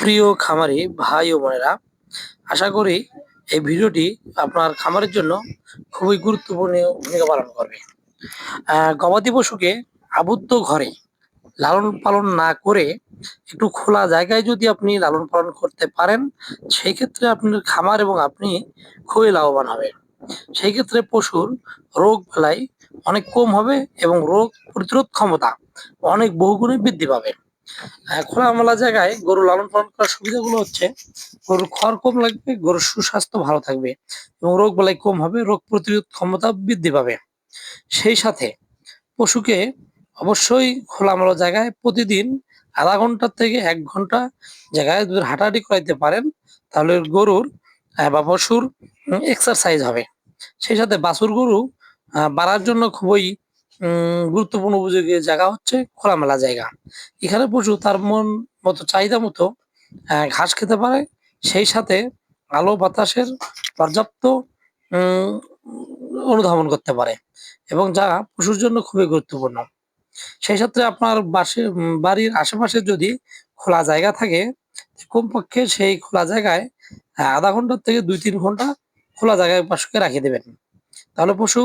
প্রিয় খামারি ভাই ও বোনেরা, আশা করি এই ভিডিওটি আপনার খামারের জন্য খুবই গুরুত্বপূর্ণ ভূমিকা পালন করবে। গবাদি পশুকে আবদ্ধ ঘরে লালন পালন না করে একটু খোলা জায়গায় যদি আপনি লালন পালন করতে পারেন, সেই ক্ষেত্রে আপনার খামার এবং আপনি খুবই লাভবান হবে সেই ক্ষেত্রে পশুর রোগ বেলায় অনেক কম হবে এবং রোগ প্রতিরোধ ক্ষমতা অনেক বহুগুণে বৃদ্ধি পাবে। খোলামেলা জায়গায় গরু লালন পালন করার সুবিধাগুলো হচ্ছে, গরুর খড় কম লাগবে, গরুর সুস্বাস্থ্য ভালো থাকবে এবং রোগ বেলায় কম হবে, রোগ প্রতিরোধ ক্ষমতা বৃদ্ধি পাবে। সেই সাথে পশুকে অবশ্যই খোলামেলা জায়গায় প্রতিদিন আধা ঘণ্টা থেকে এক ঘণ্টা জায়গায় যদি হাঁটাহাঁটি করাইতে পারেন, তাহলে গরুর বা পশুর এক্সারসাইজ হবে। সেই সাথে বাছুর গরু বাড়ার জন্য খুবই গুরুত্বপূর্ণ উপযোগী জায়গা হচ্ছে খোলামেলা জায়গা। এখানে পশু তার মন মতো চাহিদা মতো ঘাস খেতে পারে। সেই সাথে আলো বাতাসের পর্যাপ্ত অনুধাবন করতে পারে এবং যা পশুর জন্য খুবই গুরুত্বপূর্ণ। সেই সাথে আপনার বাসে বাড়ির আশেপাশে যদি খোলা জায়গা থাকে কমপক্ষে সেই খোলা জায়গায় আধা ঘণ্টার থেকে দুই তিন ঘণ্টা খোলা জায়গায় পশুকে রাখিয়ে দেবেন। তাহলে পশু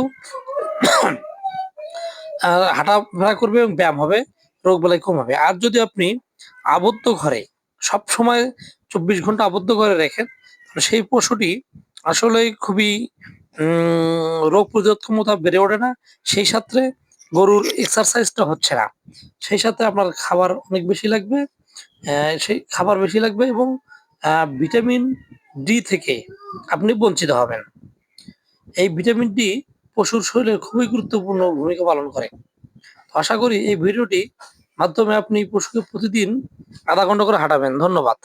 হাঁটাফেরা করবে এবং ব্যায়াম হবে রোগ বেলায় কম হবে। আর যদি আপনি আবদ্ধ ঘরে সব সময় চব্বিশ ঘণ্টা আবদ্ধ ঘরে রাখেন, তাহলে সেই পশুটি আসলে খুবই রোগ প্রতিরোধ ক্ষমতা বেড়ে ওঠে না। সেই সাথে গরুর এক্সারসাইজটা হচ্ছে না। সেই সাথে আপনার খাবার অনেক বেশি লাগবে সেই খাবার বেশি লাগবে এবং ভিটামিন ডি থেকে আপনি বঞ্চিত হবেন। এই ভিটামিন ডি পশুর শরীরে খুবই গুরুত্বপূর্ণ ভূমিকা পালন করে। আশা করি এই ভিডিওটি মাধ্যমে আপনি পশুকে প্রতিদিন আধা ঘণ্টা করে হাঁটাবেন। ধন্যবাদ।